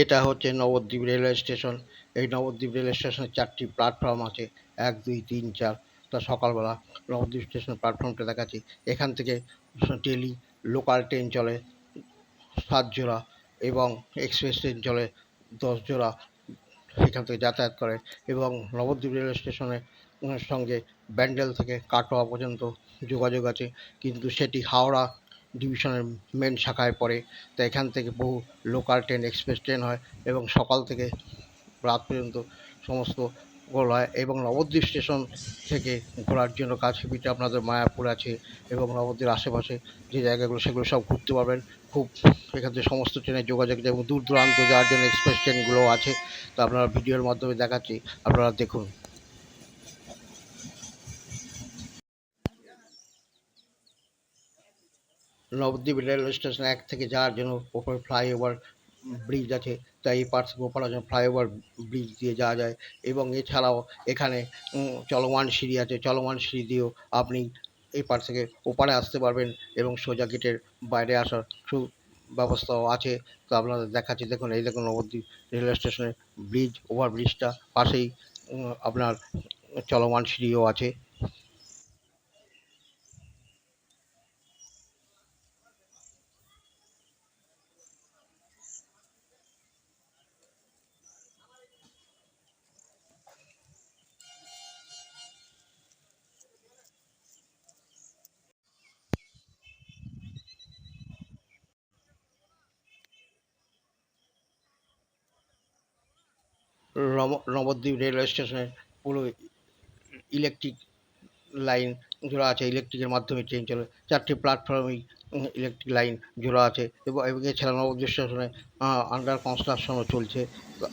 এটা হচ্ছে Nabadwip railway station. এই নবদ্বীপ রেলওয়ে স্টেশনে চারটি প্ল্যাটফর্ম আছে, এক, দুই, তিন, চার। তা সকালবেলা নবদ্বীপ স্টেশনের প্ল্যাটফর্মটা দেখাচ্ছি। এখান থেকে ডেলি লোকাল ট্রেন চলে সাত জোড়া এবং এক্সপ্রেস ট্রেন চলে দশ জোড়া সেখান থেকে যাতায়াত করে এবং নবদ্বীপ রেলওয়ে স্টেশনের সঙ্গে ব্যান্ডেল থেকে কাটোয়া পর্যন্ত যোগাযোগ আছে। কিন্তু সেটি হাওড়া ডিভিশনের মেন শাখায় পড়ে। তো এখান থেকে বহু লোকাল ট্রেন এক্সপ্রেস ট্রেন হয় এবং সকাল থেকে রাত পর্যন্ত সমস্ত গোল হয় এবং নবদ্বীপ স্টেশন থেকে ঘোরার জন্য কাছে পিঠে আপনাদের মায়াপুর আছে এবং নবদ্বীপের আশেপাশে যে জায়গাগুলো, সেগুলো সব ঘুরতে পারবেন। খুব এখান থেকে সমস্ত ট্রেনের যোগাযোগ এবং দূর দূরান্ত যাওয়ার জন্য এক্সপ্রেস ট্রেনগুলোও আছে। তো আপনারা ভিডিওর মাধ্যমে দেখাচ্ছি, আপনারা দেখুন। নবদ্বীপ রেলওয়ে স্টেশন এক থেকে যাওয়ার জন্য ওপরে ফ্লাইওভার ব্রিজ আছে, তাই এই পার থেকে ওপার জন্য ফ্লাইওভার ব্রিজ দিয়ে যাওয়া যায়। এবং এছাড়াও এখানে চলমান সিঁড়ি আছে। চলমান সিঁড়ি দিয়েও আপনি এই পার থেকে ওপারে আসতে পারবেন এবং সোজা গেটের বাইরে আসার সু ব্যবস্থাও আছে। তো আপনাদের দেখাচ্ছি, দেখুন, এই দেখুন নবদ্বীপ রেলওয়ে স্টেশনের ব্রিজ ওভার ব্রিজটা পাশেই আপনার চলমান সিঁড়িও আছে। নবদ্বীপ রেলওয়ে স্টেশনের পুরো ইলেকট্রিক লাইন জোড়া আছে ইলেকট্রিকের মাধ্যমে ট্রেন চলে। চারটি প্ল্যাটফর্মেই ইলেকট্রিক লাইন জোড়া আছে এবং এছাড়া নবদ্বীপ স্টেশনে আন্ডার কনস্ট্রাকশনও চলছে।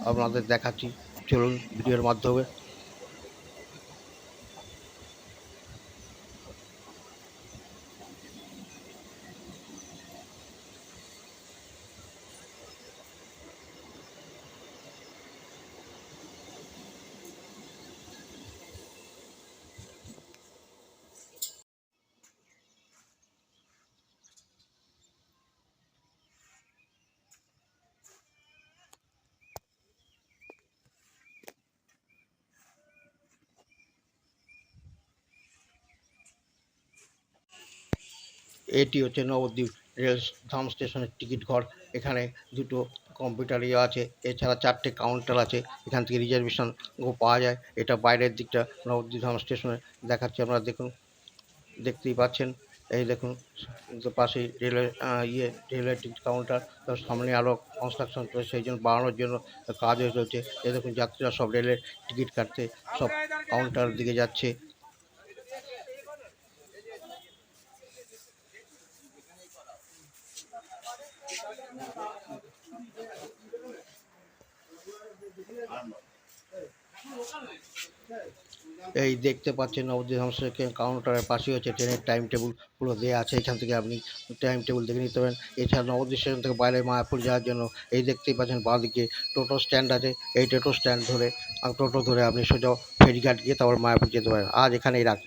আপনাদের দেখাচ্ছি, চলুন ভিডিওর মাধ্যমে। এটি হচ্ছে নবদ্বীপ রেল ধাম স্টেশনের টিকিট ঘর। এখানে দুটো কম্পিউটার ইয়ে আছে, এছাড়া চারটে কাউন্টার আছে। এখান থেকে রিজার্ভেশন পাওয়া যায়। এটা বাইরের দিকটা নবদ্বীপ ধাম স্টেশনে দেখাচ্ছি আপনারা, দেখুন, দেখতেই পাচ্ছেন। এই দেখুন তো পাশেই রেলওয়ে ইয়ে রেলওয়ে টিকিট কাউন্টার তার সামনে আরও কনস্ট্রাকশন চলছে। সেই জন্য বাড়ানোর জন্য কাজও চলছে। এই দেখুন, যাত্রীরা সব রেলের টিকিট কাটতে সব কাউন্টার দিকে যাচ্ছে। এই দেখতে পাচ্ছেন নবদ্বীপ হামসের কাউন্টারের পাশেই হচ্ছে ট্রেনের টাইম টেবিল পুরো দেওয়া আছে। এখান থেকে আপনি টাইম টেবিল দেখে নিতে পারেন। এছাড়া নবদ্বীপ স্টেশন থেকে বাইরে মায়াপুর যাওয়ার জন্য এই দেখতেই পাচ্ছেন বাঁদিকে টোটো স্ট্যান্ড আছে। এই টোটো স্ট্যান্ড ধরে, টোটো ধরে আপনি সোজা ফেরিঘাট গিয়ে তারপর মায়াপুর যেতে পারেন। আজ এখানেই রাখছি।